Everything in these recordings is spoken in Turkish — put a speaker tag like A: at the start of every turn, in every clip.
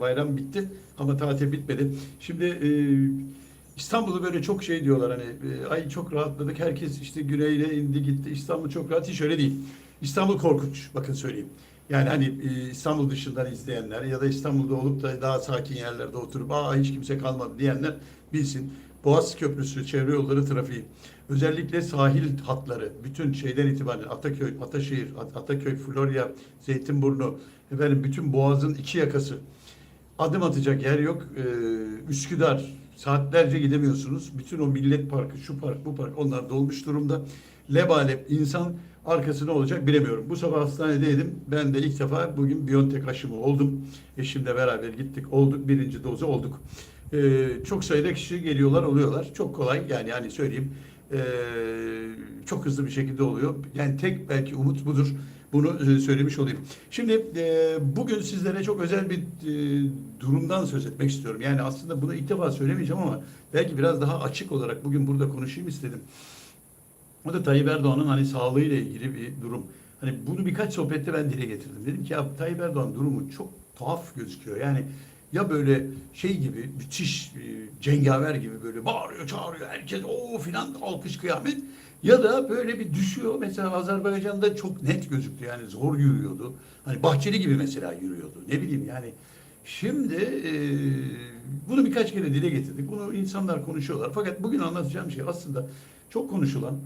A: Bayram bitti ama tatil bitmedi. Şimdi e, İstanbul'u böyle çok şey diyorlar hani e, ay çok rahatladık. Herkes işte güneyle indi gitti. İstanbul çok rahat. Hiç öyle değil. İstanbul korkunç. Bakın söyleyeyim. Yani hani e, İstanbul dışından izleyenler ya da İstanbul'da olup da daha sakin yerlerde oturup aa hiç kimse kalmadı diyenler bilsin. Boğaz Köprüsü, çevre yolları trafiği, özellikle sahil hatları, bütün şeyden itibaren Ataköy, Ataşehir, At- Ataköy, Florya, Zeytinburnu, efendim bütün Boğaz'ın iki yakası. Adım atacak yer yok. Ee, Üsküdar, saatlerce gidemiyorsunuz. Bütün o millet parkı, şu park, bu park onlar dolmuş durumda. Lebalep insan arkası ne olacak bilemiyorum. Bu sabah hastanedeydim. Ben de ilk defa bugün Biontech aşımı oldum. Eşimle beraber gittik, olduk. Birinci dozu olduk. Ee, çok sayıda kişi geliyorlar, oluyorlar. Çok kolay yani hani söyleyeyim. Ee, çok hızlı bir şekilde oluyor. Yani tek belki umut budur. Bunu e, söylemiş olayım. Şimdi e, bugün sizlere çok özel bir e, durumdan söz etmek istiyorum. Yani aslında bunu ilk defa söylemeyeceğim ama belki biraz daha açık olarak bugün burada konuşayım istedim. O da Tayyip Erdoğan'ın hani sağlığıyla ilgili bir durum. Hani bunu birkaç sohbette ben dile getirdim. Dedim ki ya Tayyip Erdoğan durumu çok tuhaf gözüküyor. Yani ya böyle şey gibi müthiş e, cengaver gibi böyle bağırıyor çağırıyor herkes o filan alkış kıyamet. Ya da böyle bir düşüyor. Mesela Azerbaycan'da çok net gözüktü. Yani zor yürüyordu. Hani Bahçeli gibi mesela yürüyordu. Ne bileyim yani. Şimdi e, bunu birkaç kere dile getirdik. Bunu insanlar konuşuyorlar. Fakat bugün anlatacağım şey aslında çok konuşulan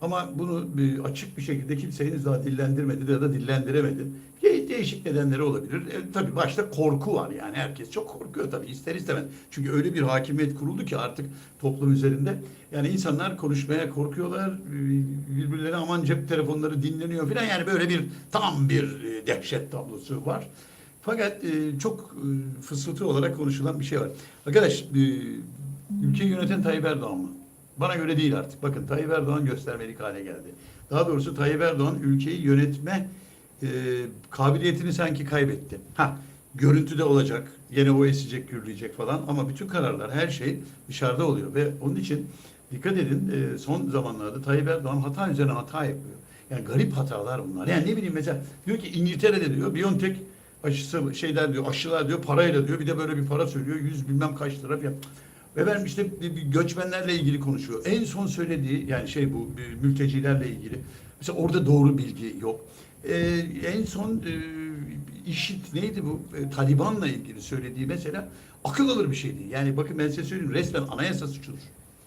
A: ama bunu bir açık bir şekilde kimse henüz daha dillendirmedi ya da dillendiremedi. De- Değişik nedenleri olabilir. E, tabii başta korku var yani. Herkes çok korkuyor tabii ister istemez. Çünkü öyle bir hakimiyet kuruldu ki artık toplum üzerinde. Yani insanlar konuşmaya korkuyorlar. e, Birbirlerine aman cep telefonları dinleniyor falan. Yani böyle bir tam bir e, dehşet tablosu var. Fakat e, çok e, fısıltı olarak konuşulan bir şey var. Arkadaş e, ülkeyi yöneten Tayyip Erdoğan mı? Bana göre değil artık. Bakın Tayyip Erdoğan göstermelik hale geldi. Daha doğrusu Tayyip Erdoğan ülkeyi yönetme e, kabiliyetini sanki kaybetti. Ha, görüntüde olacak, yine o esecek, gürleyecek falan ama bütün kararlar, her şey dışarıda oluyor ve onun için dikkat edin e, son zamanlarda Tayyip Erdoğan hata üzerine hata yapıyor. Yani garip hatalar bunlar. Yani ne bileyim mesela diyor ki İngiltere'de diyor Biontech aşısı şeyler diyor aşılar diyor parayla diyor bir de böyle bir para söylüyor yüz bilmem kaç lira falan. Efendim işte bir, bir göçmenlerle ilgili konuşuyor. En son söylediği yani şey bu mültecilerle ilgili. Mesela orada doğru bilgi yok. Ee, en son e, işit neydi bu E, Taliban'la ilgili söylediği mesela akıl alır bir şey değil. Yani bakın ben size söyleyeyim resmen anayasa suçudur.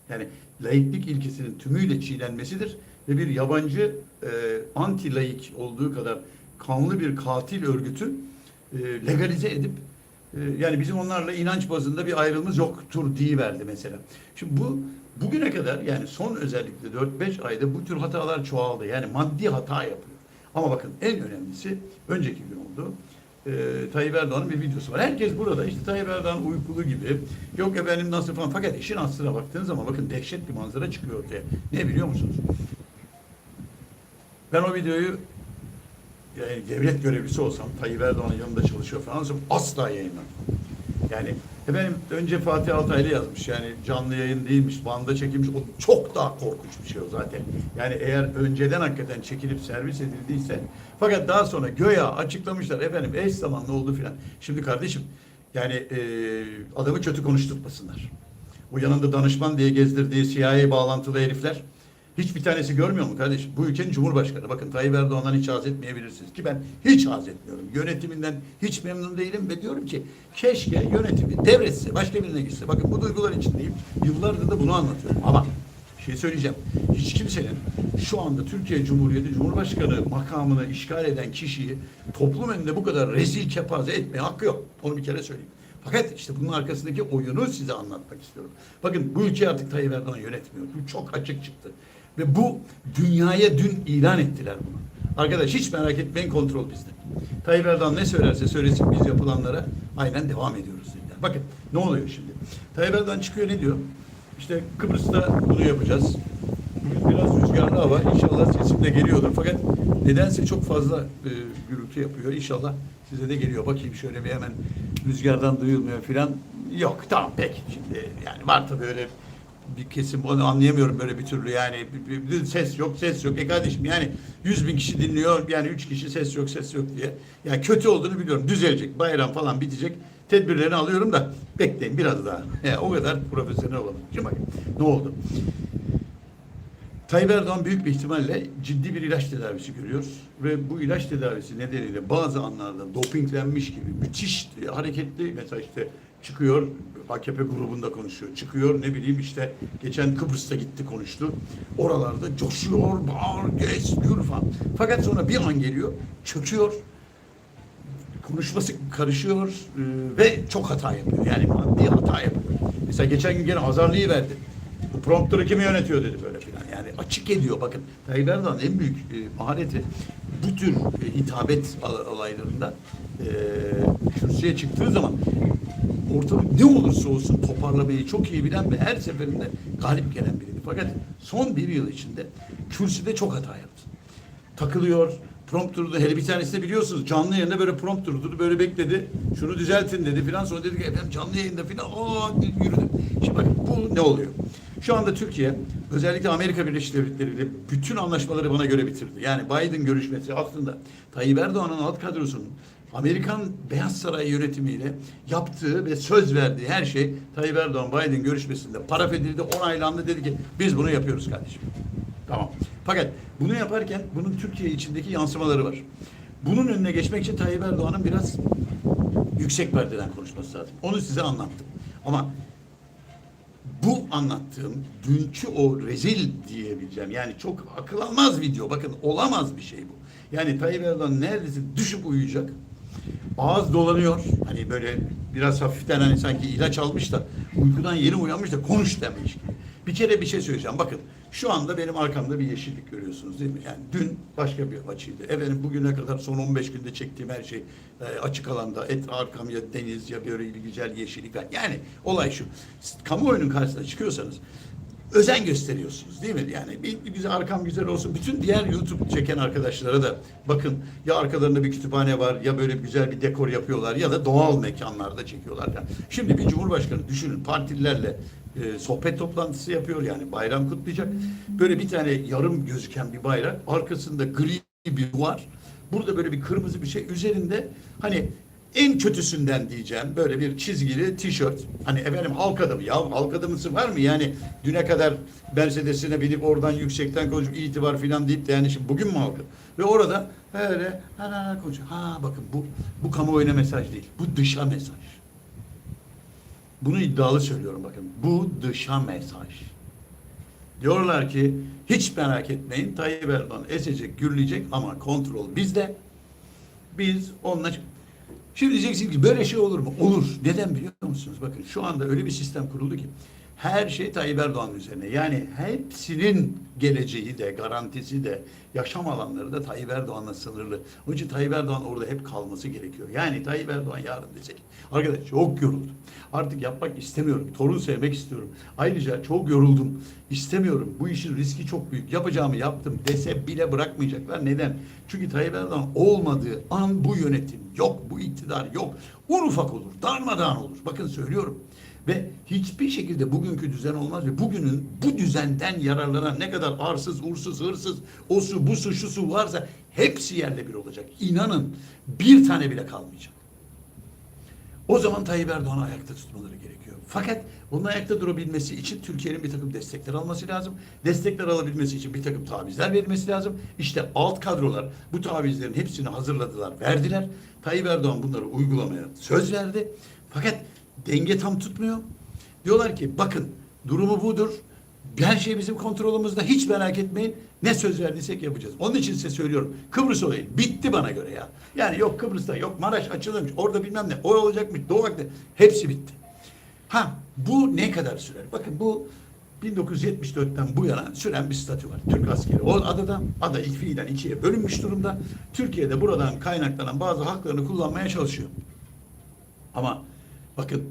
A: Yani laiklik ilkesinin tümüyle çiğnenmesidir ve bir yabancı e, anti laik olduğu kadar kanlı bir katil örgütü e, legalize edip e, yani bizim onlarla inanç bazında bir ayrılığımız yoktur diye verdi mesela. Şimdi bu bugüne kadar yani son özellikle 4-5 ayda bu tür hatalar çoğaldı. Yani maddi hata yapıyor. Ama bakın en önemlisi önceki gün oldu. E, Tayyip Erdoğan'ın bir videosu var. Herkes burada işte Tayyip Erdoğan uykulu gibi. Yok efendim nasıl falan. Fakat işin aslına baktığınız zaman bakın dehşet bir manzara çıkıyor ortaya. Ne biliyor musunuz? Ben o videoyu yani devlet görevlisi olsam, Tayyip Erdoğan'ın yanında çalışıyor falan asla yayınlamam. Yani efendim önce Fatih Altaylı yazmış yani canlı yayın değilmiş, banda çekilmiş. O çok daha korkunç bir şey o zaten. Yani eğer önceden hakikaten çekilip servis edildiyse fakat daha sonra göya açıklamışlar efendim eş zamanlı oldu filan. Şimdi kardeşim yani e, adamı kötü konuşturmasınlar. O yanında danışman diye gezdirdiği CIA bağlantılı herifler Hiçbir tanesi görmüyor mu kardeşim? Bu ülkenin cumhurbaşkanı. Bakın Tayyip Erdoğan'dan hiç haz etmeyebilirsiniz. Ki ben hiç haz etmiyorum. Yönetiminden hiç memnun değilim ve diyorum ki keşke yönetimi devretse, başka birine gitse. Bakın bu duygular içindeyim. Yıllardır da bunu anlatıyorum. Ama şey söyleyeceğim. Hiç kimsenin şu anda Türkiye Cumhuriyeti Cumhurbaşkanı makamını işgal eden kişiyi toplum önünde bu kadar rezil kepaze etmeye hakkı yok. Onu bir kere söyleyeyim. Fakat işte bunun arkasındaki oyunu size anlatmak istiyorum. Bakın bu ülke artık Tayyip Erdoğan yönetmiyor. Bu çok açık çıktı. Ve bu dünyaya dün ilan ettiler bunu. Arkadaş hiç merak etmeyin kontrol bizde. Tayyip Erdoğan ne söylerse söylesin biz yapılanlara aynen devam ediyoruz dediler. Bakın ne oluyor şimdi? Tayyip Erdoğan çıkıyor ne diyor? İşte Kıbrıs'ta bunu yapacağız. Bugün biraz rüzgarlı hava. İnşallah sesim de geliyordur. Fakat nedense çok fazla e, gürültü yapıyor. İnşallah size de geliyor. Bakayım şöyle bir hemen rüzgardan duyulmuyor filan. Yok tamam peki. Şimdi yani var tabii öyle bir kesim onu anlayamıyorum böyle bir türlü yani bir, bir- ses yok ses yok e kardeşim yani 100 bin kişi dinliyor yani 3 kişi ses yok ses yok diye yani kötü olduğunu biliyorum düzelecek bayram falan bitecek tedbirlerini alıyorum da bekleyin biraz daha. Yani o kadar profesyonel. Şimdi bakın ne oldu? Tayyip Erdoğan büyük bir ihtimalle ciddi bir ilaç tedavisi görüyor ve bu ilaç tedavisi nedeniyle bazı anlarda dopinglenmiş gibi müthiş hareketli mesela işte çıkıyor AKP grubunda konuşuyor. Çıkıyor ne bileyim işte geçen Kıbrıs'ta gitti konuştu. Oralarda coşuyor, bağır, geç, gür falan. Fakat sonra bir an geliyor, çöküyor. Konuşması karışıyor e, ve çok hata yapıyor. Yani maddi hata yapıyor. Mesela geçen gün gene azarlıyı verdi. Bu prompter'ı kim yönetiyor dedi böyle filan. Yani açık ediyor. Bakın Tayyip Erdoğan'ın en büyük e, mahareti bu tür e, hitabet olaylarında e, kürsüye çıktığı zaman ortalık ne olursa olsun toparlamayı çok iyi bilen ve her seferinde galip gelen biriydi. Fakat son bir yıl içinde kürsüde çok hata yaptı takılıyor. Prompter'da hele bir tanesi de biliyorsunuz canlı yayında böyle prompter durdu böyle bekledi. Şunu düzeltin dedi filan sonra dedi ki efendim canlı yayında filan aa yürüdü. Şimdi bakın bu ne oluyor? Şu anda Türkiye özellikle Amerika Birleşik Devletleri ile bütün anlaşmaları bana göre bitirdi. Yani Biden görüşmesi aslında Tayyip Erdoğan'ın alt kadrosunun Amerikan Beyaz Saray yönetimiyle yaptığı ve söz verdiği her şey Tayyip Erdoğan Biden görüşmesinde paraf edildi, onaylandı dedi ki biz bunu yapıyoruz kardeşim. Tamam. Fakat bunu yaparken bunun Türkiye içindeki yansımaları var. Bunun önüne geçmek için Tayyip Erdoğan'ın biraz yüksek perdeden konuşması lazım. Onu size anlattım. Ama bu anlattığım dünkü o rezil diyebileceğim yani çok akıl almaz video bakın olamaz bir şey bu. Yani Tayyip Erdoğan neredeyse düşüp uyuyacak. Ağız dolanıyor. Hani böyle biraz hafiften hani sanki ilaç almış da uykudan yeni uyanmış da konuş demiş gibi. Bir kere bir şey söyleyeceğim. Bakın şu anda benim arkamda bir yeşillik görüyorsunuz değil mi? Yani dün başka bir açıydı. Efendim bugüne kadar son 15 günde çektiğim her şey e, açık alanda. Et arkam ya deniz ya böyle güzel yeşillik. Yani olay şu. Kamuoyunun karşısına çıkıyorsanız özen gösteriyorsunuz değil mi? Yani bir, bir güzel arkam güzel olsun. Bütün diğer YouTube çeken arkadaşlara da bakın ya arkalarında bir kütüphane var ya böyle güzel bir dekor yapıyorlar ya da doğal mekanlarda çekiyorlar. Yani şimdi bir cumhurbaşkanı düşünün partililerle e, sohbet toplantısı yapıyor yani bayram kutlayacak. Böyle bir tane yarım gözüken bir bayrak arkasında gri bir duvar. Burada böyle bir kırmızı bir şey üzerinde hani en kötüsünden diyeceğim böyle bir çizgili tişört. Hani efendim halk adamı ya halk adamısı var mı? Yani düne kadar Mercedes'ine binip oradan yüksekten konuşup itibar filan deyip de yani şimdi bugün mü halkı? Ve orada böyle ha, ha, konuşuyor. Ha bakın bu bu kamuoyuna mesaj değil. Bu dışa mesaj. Bunu iddialı söylüyorum bakın. Bu dışa mesaj. Diyorlar ki hiç merak etmeyin Tayyip Erdoğan esecek, gürleyecek ama kontrol bizde. Biz onunla... Şimdi diyeceksiniz ki böyle şey olur mu? Olur. Neden biliyor musunuz? Bakın şu anda öyle bir sistem kuruldu ki her şey Tayyip Erdoğan üzerine. Yani hepsinin geleceği de, garantisi de, yaşam alanları da Tayyip Erdoğan'la sınırlı. Onun için Tayyip Erdoğan orada hep kalması gerekiyor. Yani Tayyip Erdoğan yarın desek, arkadaş çok yoruldum. Artık yapmak istemiyorum. Torun sevmek istiyorum. Ayrıca çok yoruldum. İstemiyorum. Bu işin riski çok büyük. Yapacağımı yaptım dese bile bırakmayacaklar. Neden? Çünkü Tayyip Erdoğan olmadığı an bu yönetim yok, bu iktidar yok. Un ufak olur, darmadağın olur. Bakın söylüyorum. Ve hiçbir şekilde bugünkü düzen olmaz ve bugünün bu düzenden yararlanan ne kadar arsız, uğursuz, hırsız, o su, bu varsa hepsi yerle bir olacak. İnanın bir tane bile kalmayacak. O zaman Tayyip Erdoğan'ı ayakta tutmaları gerekiyor. Fakat onun ayakta durabilmesi için Türkiye'nin bir takım destekler alması lazım. Destekler alabilmesi için bir takım tavizler verilmesi lazım. İşte alt kadrolar bu tavizlerin hepsini hazırladılar, verdiler. Tayyip Erdoğan bunları uygulamaya söz verdi. Fakat denge tam tutmuyor. Diyorlar ki bakın durumu budur. Her şey bizim kontrolümüzde. Hiç merak etmeyin. Ne söz verdiysek yapacağız. Onun için size söylüyorum. Kıbrıs olayı bitti bana göre ya. Yani yok Kıbrıs'ta yok Maraş açılmış. Orada bilmem ne. O olacakmış. Doğu Akdeniz. Hepsi bitti. Ha bu ne kadar sürer? Bakın bu 1974'ten bu yana süren bir statü var. Türk askeri. O adada, ada fiilen ikiye bölünmüş durumda. Türkiye'de buradan kaynaklanan bazı haklarını kullanmaya çalışıyor. Ama bakın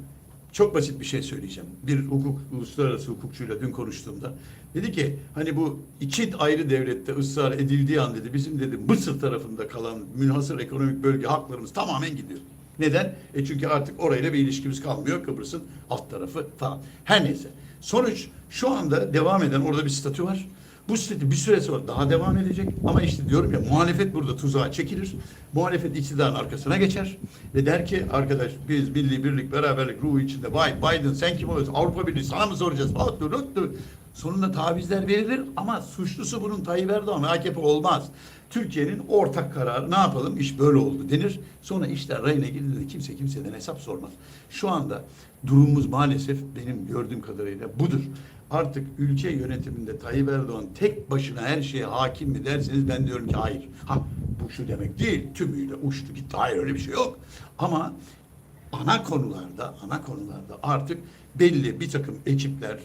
A: çok basit bir şey söyleyeceğim. Bir hukuk, uluslararası hukukçuyla dün konuştuğumda dedi ki hani bu iki ayrı devlette ısrar edildiği an dedi bizim dedi Mısır tarafında kalan münhasır ekonomik bölge haklarımız tamamen gidiyor. Neden? E çünkü artık orayla bir ilişkimiz kalmıyor. Kıbrıs'ın alt tarafı falan. Her neyse. Sonuç şu anda devam eden orada bir statü var. Bu süre, bir süre sonra daha devam edecek. Ama işte diyorum ya muhalefet burada tuzağa çekilir. Muhalefet iktidarın arkasına geçer. Ve der ki arkadaş biz milli birlik beraberlik ruhu içinde vay Biden sen kim oluyorsun? Avrupa Birliği sana mı soracağız? Sonunda tavizler verilir ama suçlusu bunun Tayyip Erdoğan ve AKP olmaz. Türkiye'nin ortak kararı ne yapalım iş böyle oldu denir. Sonra işler rayına girdiğinde kimse kimseden hesap sormaz. Şu anda durumumuz maalesef benim gördüğüm kadarıyla budur. Artık ülke yönetiminde Tayyip Erdoğan tek başına her şeye hakim mi derseniz ben diyorum ki hayır. Ha bu şu demek değil tümüyle uçtu gitti hayır öyle bir şey yok. Ama ana konularda ana konularda artık belli bir takım ekipler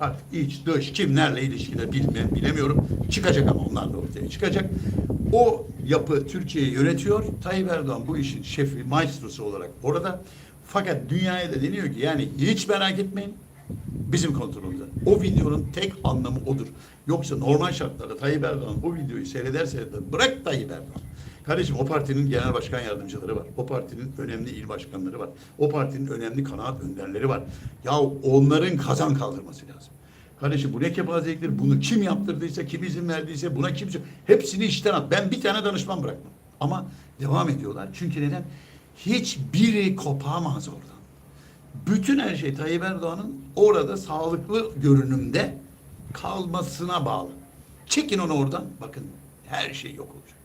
A: artık iç dış kimlerle ilişkide bilme, bilemiyorum çıkacak ama onlar da ortaya çıkacak. O yapı Türkiye'yi yönetiyor. Tayyip Erdoğan bu işin şefi, maestrosu olarak orada. Fakat dünyaya da deniyor ki yani hiç merak etmeyin bizim kontrolümüzde. O videonun tek anlamı odur. Yoksa normal şartlarda Tayyip Erdoğan o videoyu seyreder seyreder bırak Tayyip Erdoğan. Kardeşim o partinin genel başkan yardımcıları var. O partinin önemli il başkanları var. O partinin önemli kanaat önderleri var. Ya onların kazan kaldırması lazım. Kardeşim bu ne kepazeliktir? Bunu kim yaptırdıysa, kim izin verdiyse, buna kim... Hepsini işten at. Ben bir tane danışman bırakmam. Ama devam ediyorlar. Çünkü neden? Hiçbiri kopamaz oradan. Bütün her şey Tayyip Erdoğan'ın orada sağlıklı görünümde kalmasına bağlı. Çekin onu oradan. Bakın her şey yok olacak.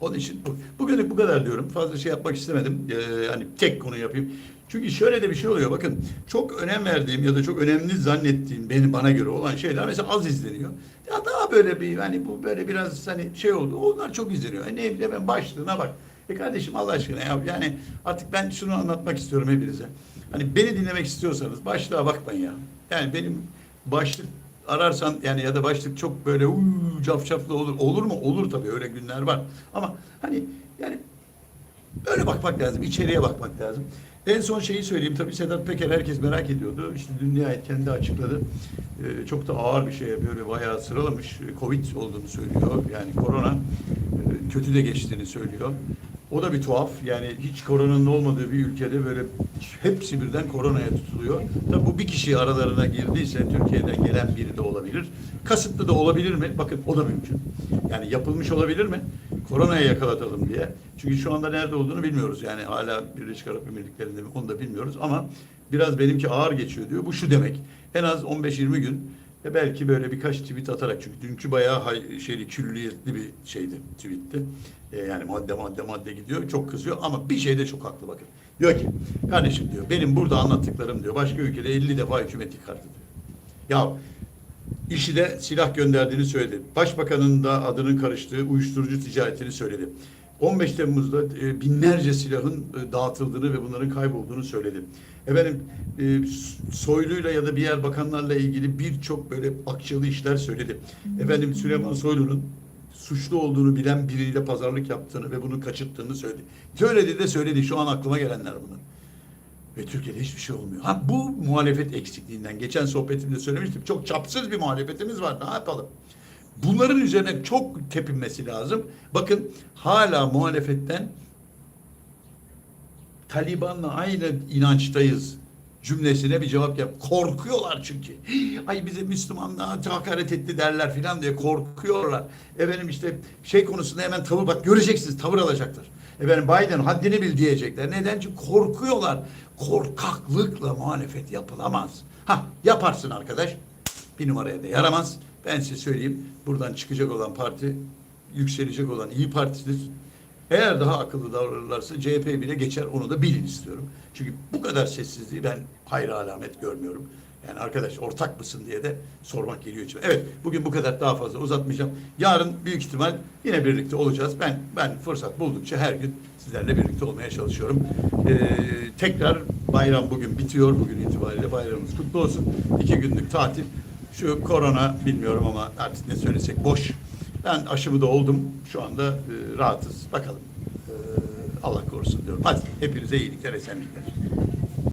A: Onun için bu, bugünlük bu kadar diyorum. Fazla şey yapmak istemedim. Ee, hani tek konu yapayım. Çünkü şöyle de bir şey oluyor. Bakın çok önem verdiğim ya da çok önemli zannettiğim beni bana göre olan şeyler mesela az izleniyor. Ya daha böyle bir hani bu böyle biraz hani şey oldu. Onlar çok izleniyor. E ne bileyim ben başlığına bak. E kardeşim Allah aşkına ya yani artık ben şunu anlatmak istiyorum hepinize. Hani beni dinlemek istiyorsanız başlığa bakmayın ya. Yani benim başlık ararsan yani ya da başlık çok böyle uuu cafcaflı olur. Olur mu? Olur tabii öyle günler var. Ama hani yani öyle bakmak lazım. içeriye bakmak lazım. En son şeyi söyleyeyim. Tabii Sedat Peker herkes merak ediyordu. İşte dün nihayet kendi açıkladı. Ee, çok da ağır bir şeye böyle bayağı sıralamış. Covid olduğunu söylüyor. Yani korona e, kötü de geçtiğini söylüyor. O da bir tuhaf. Yani hiç koronanın olmadığı bir ülkede böyle hepsi birden koronaya tutuluyor. Tabii bu bir kişi aralarına girdiyse Türkiye'den gelen biri de olabilir. Kasıtlı da olabilir mi? Bakın o da mümkün. Yani yapılmış olabilir mi? Koronaya yakalatalım diye. Çünkü şu anda nerede olduğunu bilmiyoruz. Yani hala Birleşik Arap Emirlikleri'nde mi onu da bilmiyoruz ama biraz benimki ağır geçiyor diyor. Bu şu demek. En az 15-20 gün ve belki böyle birkaç tweet atarak çünkü dünkü bayağı hay, şeyli külliyetli bir şeydi tweetti. Ee, yani madde madde madde gidiyor. Çok kızıyor ama bir şeyde çok haklı bakın. Diyor ki kardeşim diyor benim burada anlattıklarım diyor başka ülkede 50 defa hükümet yıkardı diyor. Ya işi de silah gönderdiğini söyledi. Başbakanın da adının karıştığı uyuşturucu ticaretini söyledi. 15 Temmuz'da e, binlerce silahın e, dağıtıldığını ve bunların kaybolduğunu söyledi. Efendim e, Soylu'yla ya da diğer bakanlarla ilgili birçok böyle akçalı işler söyledi. Efendim Süleyman Soylu'nun suçlu olduğunu bilen biriyle pazarlık yaptığını ve bunu kaçırttığını söyledi. Söyledi de söyledi. Şu an aklıma gelenler bunlar. Ve Türkiye'de hiçbir şey olmuyor. Ha bu muhalefet eksikliğinden. Geçen sohbetimde söylemiştim. Çok çapsız bir muhalefetimiz var. Ne yapalım? Bunların üzerine çok tepinmesi lazım. Bakın hala muhalefetten Taliban'la aynı inançtayız cümlesine bir cevap yap. Korkuyorlar çünkü. Ay bize Müslümanlığa hakaret etti derler filan diye korkuyorlar. Efendim işte şey konusunda hemen tavır bak göreceksiniz tavır alacaklar. Efendim Biden haddini bil diyecekler. Neden? Çünkü korkuyorlar. Korkaklıkla muhalefet yapılamaz. Ha yaparsın arkadaş. Bir numaraya da yaramaz. Ben size söyleyeyim. Buradan çıkacak olan parti yükselecek olan iyi Parti'dir. Eğer daha akıllı davranırlarsa CHP bile geçer onu da bilin istiyorum. Çünkü bu kadar sessizliği ben hayra alamet görmüyorum. Yani arkadaş ortak mısın diye de sormak geliyor içime. Evet bugün bu kadar daha fazla uzatmayacağım. Yarın büyük ihtimal yine birlikte olacağız. Ben ben fırsat buldukça her gün sizlerle birlikte olmaya çalışıyorum. Ee, tekrar bayram bugün bitiyor. Bugün itibariyle bayramımız kutlu olsun. İki günlük tatil. Şu korona bilmiyorum ama artık ne söylesek boş. Ben aşımı da oldum. Şu anda e, rahatız. Bakalım. E, Allah korusun diyorum. Hadi hepinize iyilikler, esenlikler.